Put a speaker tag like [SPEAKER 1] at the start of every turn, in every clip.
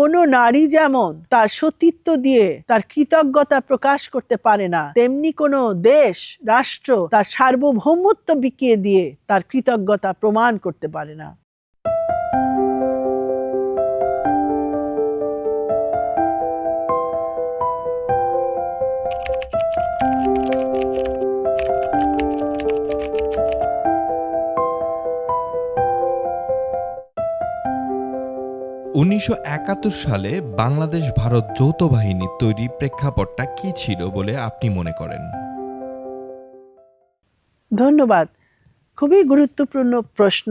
[SPEAKER 1] কোনো নারী যেমন তার সতীত্ব দিয়ে তার কৃতজ্ঞতা প্রকাশ করতে পারে না, তেমনি কোনো দেশ, রাষ্ট্র তার সার্বভৌমত্ব বিকিয়ে দিয়ে তার কৃতজ্ঞতা প্রমাণ করতে পারে না।
[SPEAKER 2] উনিশশো একাত্তর সালে বাংলাদেশ ভারত যৌথ বাহিনীর তৈরি প্রেক্ষাপটটা কি ছিল বলে আপনি মনে করেন?
[SPEAKER 1] ধন্যবাদ। খুবই গুরুত্বপূর্ণ প্রশ্ন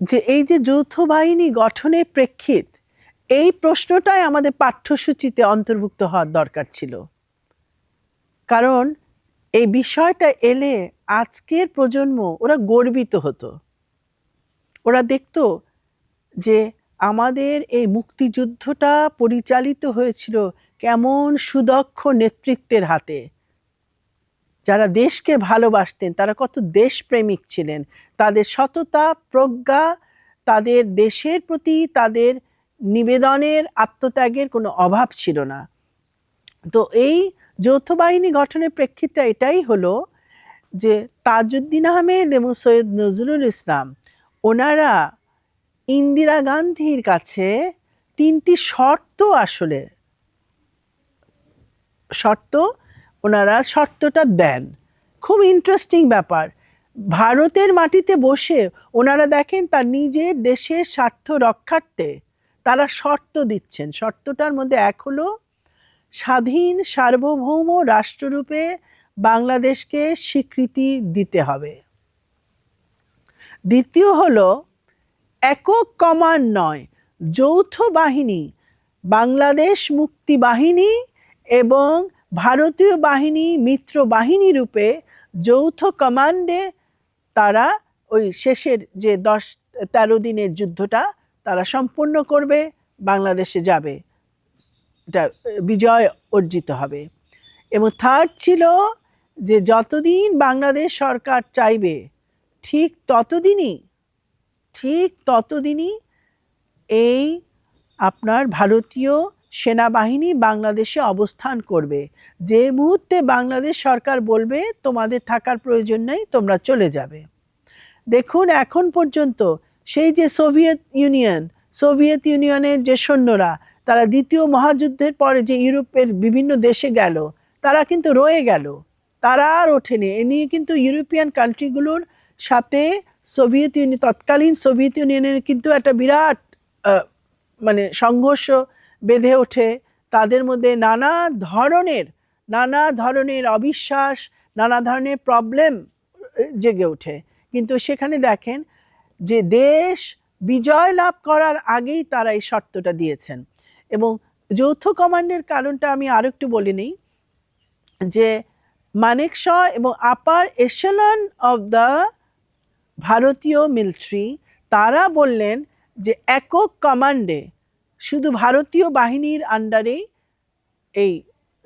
[SPEAKER 1] যে এই যে যৌথ বাহিনী গঠনের প্রেক্ষিত, এই প্রশ্নটাই আমাদের পাঠ্যসূচিতে অন্তর্ভুক্ত হওয়ার দরকার ছিল। কারণ এই বিষয়টা এলে আজকের প্রজন্ম, ওরা গর্বিত হতো। ওরা দেখতো যে আমাদের এই মুক্তিযুদ্ধটা পরিচালিত হয়েছিল কেমন সুদক্ষ নেতৃত্বের হাতে। যারা দেশকে ভালোবাসতেন, তারা কত দেশপ্রেমিক ছিলেন। তাদের সততা, প্রজ্ঞা, তাদের দেশের প্রতি তাদের নিবেদনের, আত্মত্যাগের কোনো অভাব ছিল না। তো এই যৌথ বাহিনী গঠনের প্রেক্ষিতটা এটাই হলো যে তাজউদ্দিন আহমেদ এবং সৈয়দ নজরুল ইসলাম, ওনারা ইন্দিরা গান্ধীর কাছে তিনটি শর্ত আসলে। শর্ত, ওনারা শর্তটা দেন। খুব ইন্টারেস্টিং ব্যাপার। ভারতের মাটিতে বসে ওনারা দেখেন তার নিজের দেশের স্বার্থ রক্ষার্থে তারা শর্ত দিচ্ছেন। শর্তটার মধ্যে এক হলো, স্বাধীন সার্বভৌম রাষ্ট্ররূপে বাংলাদেশকে স্বীকৃতি দিতে হবে। দ্বিতীয় হলো একক কমান্ড নয়, যৌথ বাহিনী, বাংলাদেশ মুক্তি বাহিনী এবং ভারতীয় বাহিনী মিত্র বাহিনী রূপে যৌথ কমান্ডে তারা ওই শেষের যে দশ, তেরো দিনের যুদ্ধটা তারা সম্পূর্ণ করবে, বাংলাদেশে যাবে। এটা বিজয় অর্জিত হবে। এবং থার্ড ছিল যে যতদিন বাংলাদেশ সরকার চাইবে, ঠিক ততদিনই ঠিক ততদিনই এই আপনার ভারতীয় সেনাবাহিনী বাংলাদেশে অবস্থান করবে। যে মুহূর্তে বাংলাদেশ সরকার বলবে, তোমাদের থাকার প্রয়োজন নেই, তোমরা চলে যাবে। দেখুন, এখন পর্যন্ত সেই যে সোভিয়েত ইউনিয়ন, সোভিয়েত ইউনিয়নের যে সৈন্যরা, তারা দ্বিতীয় মহাযুদ্ধের পরে যে ইউরোপের বিভিন্ন দেশে গেল, তারা কিন্তু রয়ে গেল। তারা আর ওঠেনি। এ নিয়ে কিন্তু ইউরোপিয়ান কান্ট্রিগুলোর সাথে সোভিয়েত ইউনিয়ন তৎকালীন সোভিয়েত ইউনিয়নের কিন্তু একটা বিরাট মানে সংঘর্ষ বেঁধে ওঠে। তাদের মধ্যে নানা ধরনের নানা ধরনের অবিশ্বাস, নানা ধরনের প্রবলেম জেগে ওঠে। কিন্তু সেখানে দেখেন যে দেশ বিজয় লাভ করার আগেই তারা এই শর্তটা দিয়েছেন। এবং যৌথ কমান্ডের কারণটা আমি আরেকটু বলে নিই, যে মানেকশ এবং আপার এশলন অফ দ্য ভারতীয় মিলিটারি তারা বললেন যে একক কমান্ডে শুধু ভারতীয় বাহিনীর আন্ডারেই এই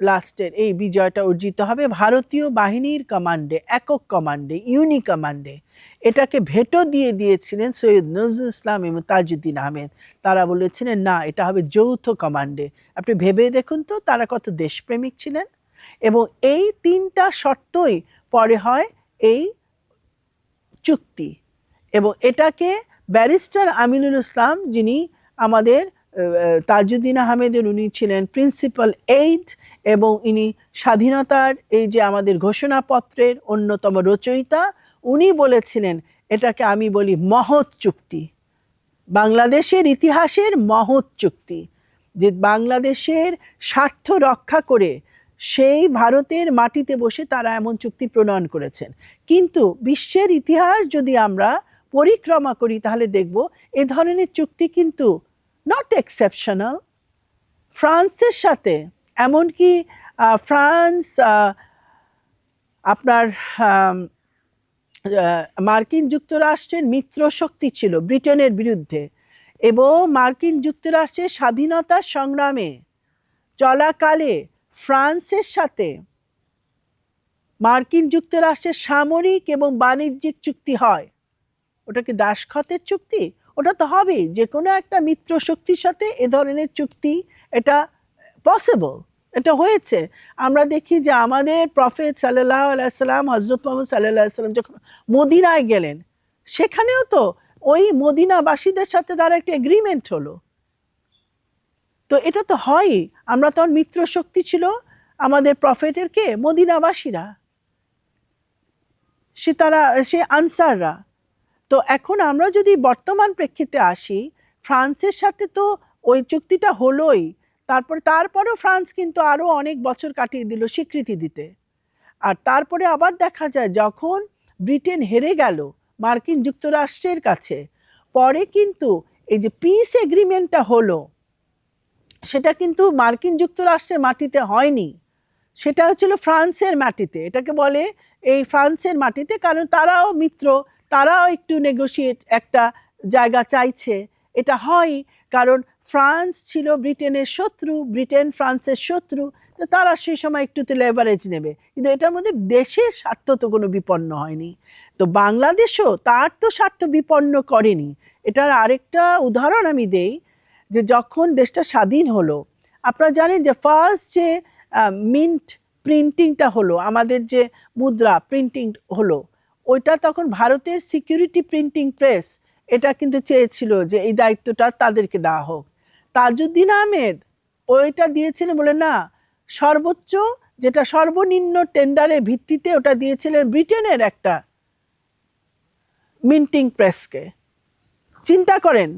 [SPEAKER 1] লাস্টের এই বিজয়টা অর্জিত হবে। ভারতীয় বাহিনীর কমান্ডে একক কমান্ডে ইউনি কমান্ডে এটাকে ভেটো দিয়ে দিয়েছিলেন সৈয়দ নজরুল ইসলাম এবং তাজউদ্দিন আহমেদ। তারা বলেছিলেন, না, এটা হবে যৌথ কমান্ডে আপনি ভেবে দেখুন তো, তারা কত দেশপ্রেমিক ছিলেন। এবং এই তিনটা শর্তই পরে হয় এই চুক্তি। এবং এটাকে ব্যারিস্টার আমিনুল ইসলাম যিনি আমাদের তাজউদ্দিন আহমেদের উনি ছিলেন প্রিন্সিপাল এইড এবং ইনি স্বাধীনতার এই যে আমাদের ঘোষণাপত্রের অন্যতম রচয়িতা, উনি বলেছিলেন, এটাকে আমি বলি মহৎ চুক্তি। বাংলাদেশের ইতিহাসের মহৎ চুক্তি, যে বাংলাদেশের স্বার্থ রক্ষা করে সেই ভারতের মাটিতে বসে তারা এমন চুক্তি প্রণয়ন করেছেন। কিন্তু বিশ্বের ইতিহাস যদি আমরা পরিক্রমা করি, তাহলে দেখব এ ধরনের চুক্তি কিন্তু নট এক্সেপশনাল ফ্রান্সের সাথে এমনকি ফ্রান্স আপনার মার্কিন যুক্তরাষ্ট্রের মিত্র শক্তি ছিল ব্রিটেনের বিরুদ্ধে এবং মার্কিন যুক্তরাষ্ট্রের স্বাধীনতা সংগ্রামে চলাকালে ফ্রান্সের সাথে মার্কিন যুক্তরাষ্ট্রের সামরিক এবং বাণিজ্যিক চুক্তি হয়। ওটা কি দাসখতের চুক্তি? ওটা তো হবেই যে কোনো একটা মিত্র শক্তির সাথে এ ধরনের চুক্তি, এটা পসিবল এটা হয়েছে। আমরা দেখি যে আমাদের প্রফেট সাল্লাহ আলাইসাল্লাম হজরত মোহাম্মদ সাল্লাহ সাল্লাম যখন মদিনায় গেলেন, সেখানেও তো ওই মদিনাবাসীদের সাথে তার একটা এগ্রিমেন্ট হলো। তো এটা তো হয়ই, আমরা তখন মিত্র শক্তি ছিল আমাদের প্রফেটের কে? মদিনাবাসীরা। সে তারা, সে আনসাররা। তো এখন আমরা যদি বর্তমান প্রেক্ষিতে আসি, ফ্রান্সের সাথে তো ওই চুক্তিটা হলোই। তারপরে, তারপরেও ফ্রান্স কিন্তু আরও অনেক বছর কাটিয়ে দিল স্বীকৃতি দিতে। আর তারপরে আবার দেখা যায়, যখন ব্রিটেন হেরে গেল মার্কিন যুক্তরাষ্ট্রের কাছে, পরে কিন্তু এই যে পিস এগ্রিমেন্টটা হলো, সেটা কিন্তু মার্কিন যুক্তরাষ্ট্রের মাটিতে হয়নি। সেটা হচ্ছিল ফ্রান্সের মাটিতে। এটাকে বলে এই ফ্রান্সের মাটিতে, কারণ তারাও মিত্র, তারাও একটু নেগোশিয়েট একটা জায়গা চাইছে। এটা হয় কারণ ফ্রান্স ছিল ব্রিটেনের শত্রু, ব্রিটেন ফ্রান্সের শত্রু, তো তারা সেই সময় একটু তো লেভারেজ নেবে। কিন্তু এটার মধ্যে দেশের স্বার্থ তো কোনো বিপন্ন হয়নি। তো বাংলাদেশও তার তো স্বার্থ বিপন্ন করেনি। এটার আরেকটা উদাহরণ আমি দেই, যে যখন দেশটা স্বাধীন হলো, আপনারা জানেন যে ফার্স্ট যে মিন্ট প্রিন্টিংটা হলো, আমাদের যে মুদ্রা প্রিন্টিং হলো, ওইটা তখন ভারতের সিকিউরিটি প্রিন্টিং প্রেস এটা কিন্তু চেয়েছিল যে এই দায়িত্বটা তাদেরকে দেওয়া হোক। তাজউদ্দিন আহমেদ ওইটা দিয়েছিলেন বলে না, সর্বোচ্চ যেটা সর্বনিম্ন টেন্ডারের ভিত্তিতে ওটা দিয়েছিলেন ব্রিটেনের একটা মিন্টিং প্রেসকে চিন্তা করেন,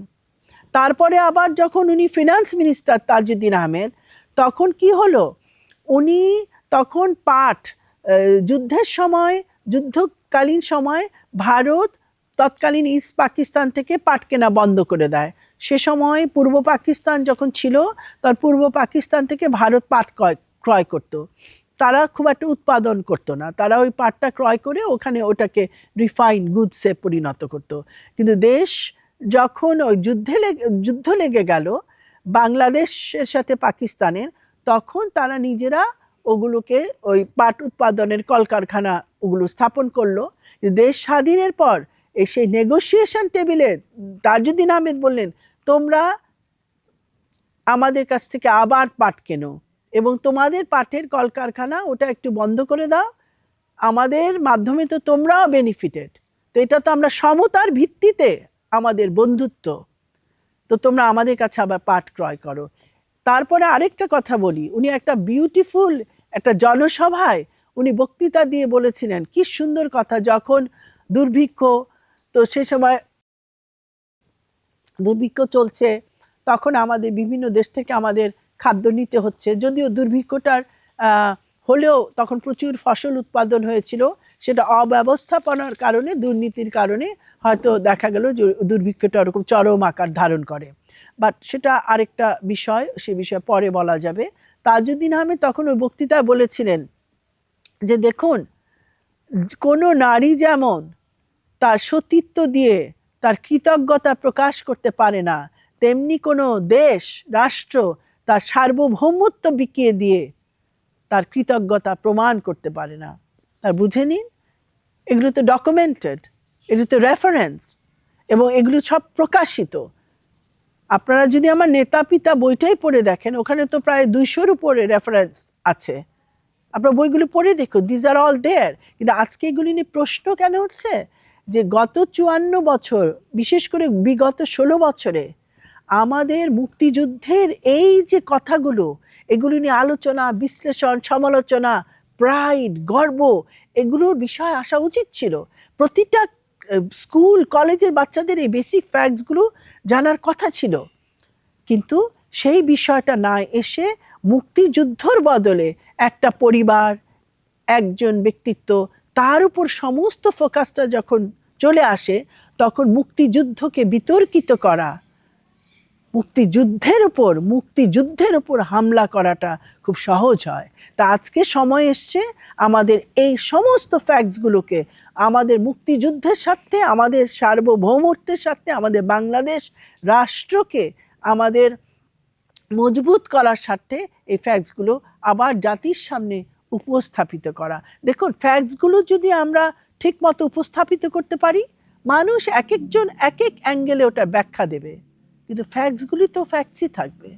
[SPEAKER 1] তারপরে আবার যখন উনি ফিনান্স মিনিস্টার তাজউদ্দিন আহমেদ, তখন কি হলো? উনি তখন আহ, যুদ্ধের সময় যুদ্ধকালীন সময় ভারত তৎকালীন ইস্ট পাকিস্তান থেকে পাট কেনা বন্ধ করে দেয়। সে সময় পূর্ব পাকিস্তান যখন ছিল তার পূর্ব পাকিস্তান থেকে ভারত পাট ক্রয় ক্রয় করতো। তারা খুব একটা উৎপাদন করতো না। তারা ওই পাটটা ক্রয় করে ওখানে ওটাকে রিফাইন গুডসে পরিণত করতো। কিন্তু দেশ যখন ওই যুদ্ধে যুদ্ধ লেগে গেল বাংলাদেশের সাথে পাকিস্তানের তখন তারা নিজেরা ওগুলোকে ওই পাট উৎপাদনের কলকারখানা ওগুলো স্থাপন করল। দেশ স্বাধীনের পর সেই নেগোসিয়েশন টেবিলে তাজুদ্দিন আহমেদ বললেন, তোমরা আমাদের কাছ থেকে আবার পাট কেনো এবং তোমাদের পাটের কলকারখানা ওটা একটু বন্ধ করে দাও। আমাদের মাধ্যমে তো তোমরাও বেনিফিটেড তো এটা তো আমরা সমতার ভিত্তিতে আমাদের বন্ধুত্ব। তো তোমরা আমাদের কাছে আবার পাট ক্রয় করো। তারপরে আরেকটা কথা বলি, উনি একটা বিউটিফুল একটা জনসভায় উনি বক্তৃতা দিয়ে বলেছিলেন, কি সুন্দর কথা, যখন দুর্ভিক্ষ, তো সে সময় দুর্ভিক্ষ চলছে, তখন আমাদের বিভিন্ন দেশ থেকে আমাদের খাদ্য নিতে হচ্ছে। যদিও দুর্ভিক্ষটার হলেও তখন প্রচুর ফসল উৎপাদন হয়েছিল, সেটা অব্যবস্থাপনার কারণে, দুর্নীতির কারণে হয়তো দেখা গেল যে দুর্ভিক্ষটা ওরকম চরম আকার ধারণ করে। বাট সেটা আরেকটা বিষয়, সে বিষয়ে পরে বলা যাবে। তাজউদ্দিন আহমেদ তখন ওই বক্তৃতায় বলেছিলেন যে দেখুন, কোনো নারী যেমন তার সতীত্ব দিয়ে তার কৃতজ্ঞতা প্রকাশ করতে পারে না, তেমনি কোনো দেশ, রাষ্ট্র তার সার্বভৌমত্ব বিকিয়ে দিয়ে তার কৃতজ্ঞতা প্রমাণ করতে পারে না। তার বুঝে নিন, এগুলো তো ডকুমেন্টেড এগুলো তো রেফারেন্স এবং এগুলো সব প্রকাশিত। আপনারা যদি আমার নেতা পিতা বইটাই পড়ে দেখেন, ওখানে তো প্রায় দুইশোর উপরে রেফারেন্স আছে। আপনার বইগুলো পড়ে দেখুন দিজ আর অল দেয়ার কিন্তু আজকে এগুলি নিয়ে প্রশ্ন কেন হচ্ছে? যে গত চুয়ান্ন বছর, বিশেষ করে বিগত ষোলো বছরে, আমাদের মুক্তিযুদ্ধের এই যে কথাগুলো, এগুলো নিয়ে আলোচনা, বিশ্লেষণ, সমালোচনা প্রাইড গর্ব, এগুলোর বিষয় আসা উচিত ছিল। প্রতিটা স্কুল, কলেজের বাচ্চাদের এই বেসিক ফ্যাক্টসগুলো জানার কথা ছিল। কিন্তু সেই বিষয়টা না এসে মুক্তিযুদ্ধর বদলে একটা পরিবার, একজন ব্যক্তিত্ব, তার উপর সমস্ত ফোকাসটা যখন চলে আসে, তখন মুক্তিযুদ্ধকে বিতর্কিত করা মুক্তিযুদ্ধের উপর মুক্তিযুদ্ধের উপর হামলা করাটা খুব সহজ হয়। তা আজকে সময় এসছে আমাদের এই সমস্ত ফ্যাক্টসগুলোকে আমাদের মুক্তিযুদ্ধের সাথে আমাদের সার্বভৌমত্বের সাথে আমাদের বাংলাদেশ রাষ্ট্রকে আমাদের মজবুত করার স্বার্থে এই ফ্যাক্টসগুলো আবার জাতির সামনে উপস্থাপিত করা। দেখুন ফ্যাক্টসগুলো যদি আমরা ঠিকমতো উপস্থাপিত করতে পারি, মানুষ এক একজন এক এক অ্যাঙ্গেলে ওটা ব্যাখ্যা দেবে। কিন্তু ফ্যাক্টসগুলি তো ফ্যাক্টসই থাকবে।